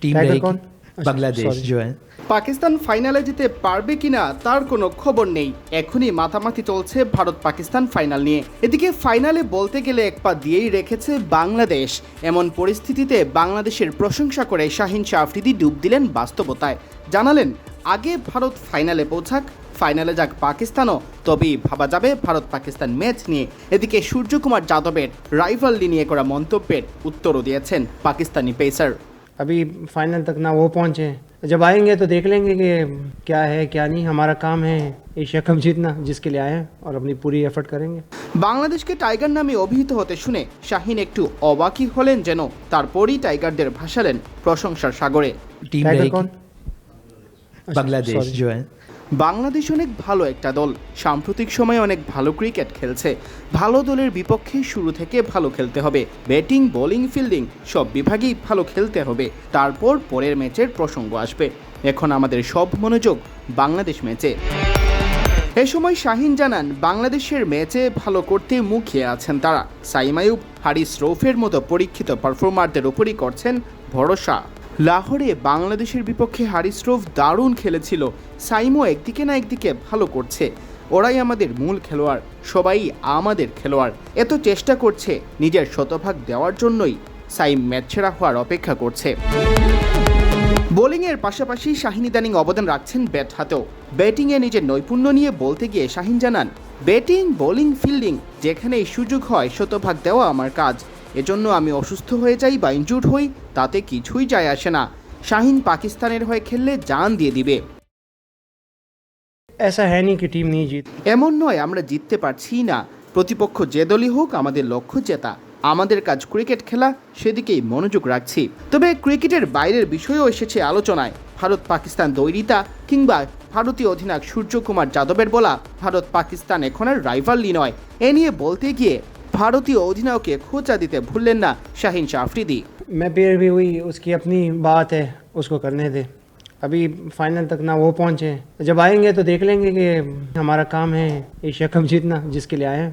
Team tiger रहेगी कौन? अच्छा, बांग्लादेश sorry. जो है পাকিস্তান ফাইনালে যেতে পারবে কিনা তার কোনো খবর নেই এখনই মাথামাতি চলছে ভারত পাকিস্তান ফাইনাল নিয়ে এদিকে ফাইনালে বলতে গেলে এক পা দিয়েই রেখেছে বাংলাদেশ এমন পরিস্থিতিতে বাংলাদেশের প্রশংসা করে শাহিন শাহ আফ্রিদি ডুব দিলেন বাস্তবতায় জানালেন আগে ভারত ফাইনালে পৌঁছাক ফাইনালে যাক পাকিস্তানও তবেই ভাবা যাবে ভারত পাকিস্তান ম্যাচ নিয়ে এদিকে সূর্যকুমার যাদবের রাইভাললি নিয়ে করা মন্তব্যের উত্তরও দিয়েছেন পাকিস্তানি পেসার अभी फाइनल तक ना वो पहुंचे जब आएंगे तो देख लेंगे कि क्या है क्या नहीं हमारा काम है एशिया कप जीतना जिसके लिए आए हैं और अपनी पूरी एफर्ट करेंगे বাংলাদেশকে টাইগার নামে অভিহিত হতে শুনে শাহিন একটু অবাকই হলেন যেন তারপরই টাইগারদের ভাসালেন প্রশংসার সাগরে टीम टाइगर रहेगी বাংলাদেশ অনেক ভালো একটা দল। সাম্প্রতিক সময়ে অনেক ভালো ক্রিকেট খেলছে। ভালো দলের বিপক্ষে শুরু থেকে ভালো খেলতে হবে। ব্যাটিং, বোলিং, ফিল্ডিং সব বিভাগেই ভালো খেলতে হবে। তারপর পরের ম্যাচের প্রসঙ্গ আসবে। এখন আমাদের সব মনোযোগ বাংলাদেশ ম্যাচে। এ সময় শাহিন জানান, বাংলাদেশের ম্যাচে ভালো করতে মুখিয়ে আছেন তারা। সাইমায়ুব, হারিস রৌফের মতো পরীক্ষিত পারফর্মারদের উপরই করছেন ভরসা। লাহোরে বাংলাদেশের বিপক্ষে হারিস রৌফ দারুণ খেলেছিল। সাইমো একদিকে না একদিকে ভালো করছে। ওরাই আমাদের মূল খেলোয়াড়, সবাই আমাদের খেলোয়াড়। এত চেষ্টা করছে, নিজের শতভাগ দেওয়ার জন্যই সাইম ম্যাচ ছেড়া হওয়ার অপেক্ষা করছে। বোলিংয়ের পাশাপাশি শাহিন ইদানিং অবদান রাখছেন ব্যাট হাতেও। ব্যাটিংয়ে নিজের নৈপুণ্য নিয়ে বলতে গিয়ে শাহিন জানান, ব্যাটিং, বোলিং, ফিল্ডিং, যেখানেই সুযোগ হয়, শতভাগ দেওয়া আমার কাজ। এজন্য আমি অসুস্থ হয়ে যাই বা ইনজুর্ড হই তাতে কিছুই যায় আসে না। শাহিন পাকিস্তানের হয়ে খেললে জান দিয়ে দিবে। এমন নয় আমরা জিততে পারছি না। প্রতিপক্ষ যে দলই হোক আমাদের লক্ষ্য জেতা। আমাদের কাজ ক্রিকেট খেলা সেদিকেই মনোযোগ রাখছি। তবে ক্রিকেটের বাইরের বিষয়েও এসেছে আলোচনায়। ভারত পাকিস্তান দৈরিতা কিংবা ভারতীয় অধিনায়ক সূর্যকুমার যাদবের বলা ভারত পাকিস্তান এখন আর রাইভাললি নয়। এ নিয়ে বলতে গিয়ে ভারতীয় অধিনায়ককে খোঁচা দিতে ভুললেন না শাহিন শাহ আফ্রিদি मैं फिर भी वही उसकी अपनी बात है उसको करने दे अभी फाइनल तक ना वो पहुंचे जब आएंगे तो देख लेंगे कि हमारा काम है एशिया कप जीतना जिसके लिए आए हैं